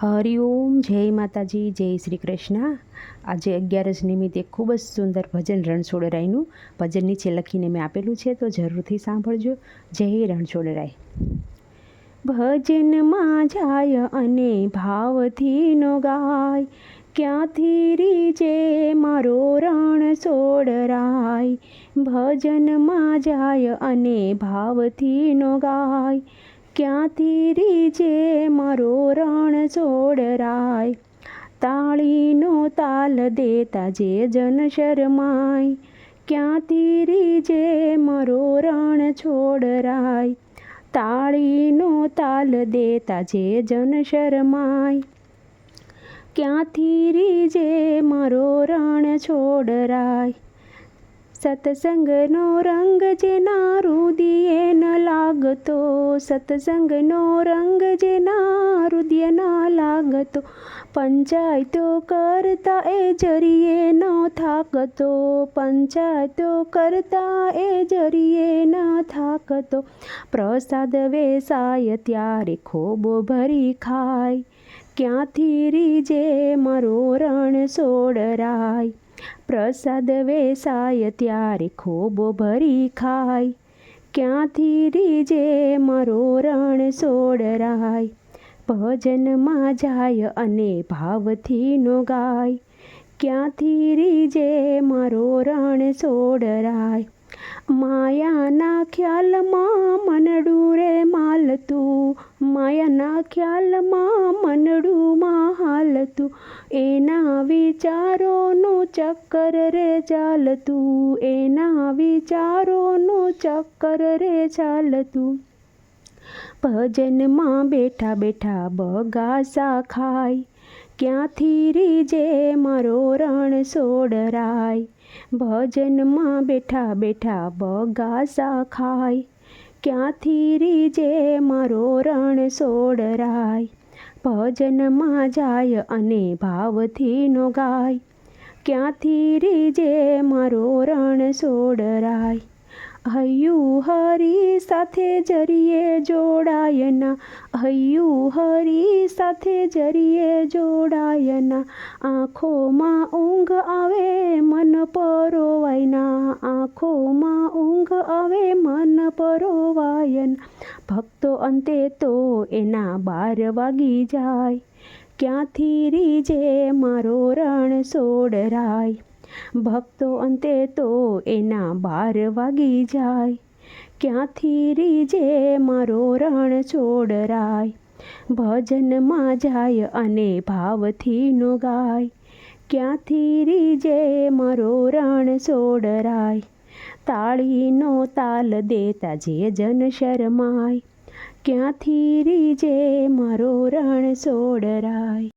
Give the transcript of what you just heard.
હરિઓમ જય માતાજી, જય શ્રી કૃષ્ણ. આજે અગિયારસ નિમિત્તે ખૂબ જ સુંદર ભજન રણછોડરાયનું. ભજન નીચે લખીને મેં આપેલું છે તો જરૂરથી સાંભળજો. જય રણછોડરાય. ભજનમાં જાય અને ભાવથી નો ગાય. ક્યાંથી રીજે મારો રણ છોડરાય? ભજનમાં જાય અને ભાવથી નો ગાય. ક્યાંથી રીજે મારો રણ છોડરાય તાળીનો તાલ દેતા જે જન શરમાય. ક્યાંથી રીજે મારો રણ છોડરાય તાળીનો તાલ દેતા જે જન શરમાય. ક્યાંથી રીજે મારો રણ છોડરાય સત્સંગનો રંગ જેના રુદિયે ન લાગતો. સત્સંગનો રંગ જેના રુદિય ન લાગતો પંચાયતો કરતા એ જરીએ ન થાકતો પંચાયતો કરતા એ જરીએ ન થાકતો પ્રસાદ વેસાય ત્યારે ખોબો ભરી ખાય ક્યાંથી રીજે મારો રણ સોડરાય પ્રસાદ વેસાય ત્યારે ખોબો ભરી ખાય ક્યાંથી રીજે મારો રણ સોડરાય? ભજનમાં જાય અને ભાવથી નો ગાય ક્યાંથી રીજે મારો રણ સોડરાય? માયાના ખ્યાલમાં મનડું રે માલતું. માયાના ખ્યાલમાં મનડુંમાં હાલતું એના વિચારોનું ચક્કર રે ચાલતું, એના વિચારોનું ચક્કર રે ચાલતું. ભજનમાં બેઠા બેઠા બગાસા ખાય, ક્યાંથી રીજે મારો રણ સોડરાય? ભજનમાં બેઠા બેઠા બગાસા ખાય, ક્યાંથી રીજે મારો રણ સોડરાય? ભજનમાં જાય અને ભાવથી નો ગાય. ક્યાંથી રીજે મારો રણ સોડરાય? હૈયું હરી સાથે જરીએ જોડાયના. હૈયું હરી સાથે જરીએ જોડાયના. આંખોમાં ઊંઘ આવે, મન પરોવાયના. આંખોમાં ઊંઘ આવે, મન પરોવાયના. ભક્તો અંતે તો એના બાર વાગી જાય. ક્યાંથી રીજે મારો રણ સોડરાય? ભક્તો અંતે તો એના બાર વાગી જાય. ક્યાંથી રીજે મારો રણ છોડરાય? ભજનમાં જાય અને ભાવથી નો ગાય ક્યાંથી રીજે મારો રણ છોડરાય? તાળીનો તાલ દેતા જે જન શરમાય. ક્યાંથી રીજે મારો રણ સોડરાય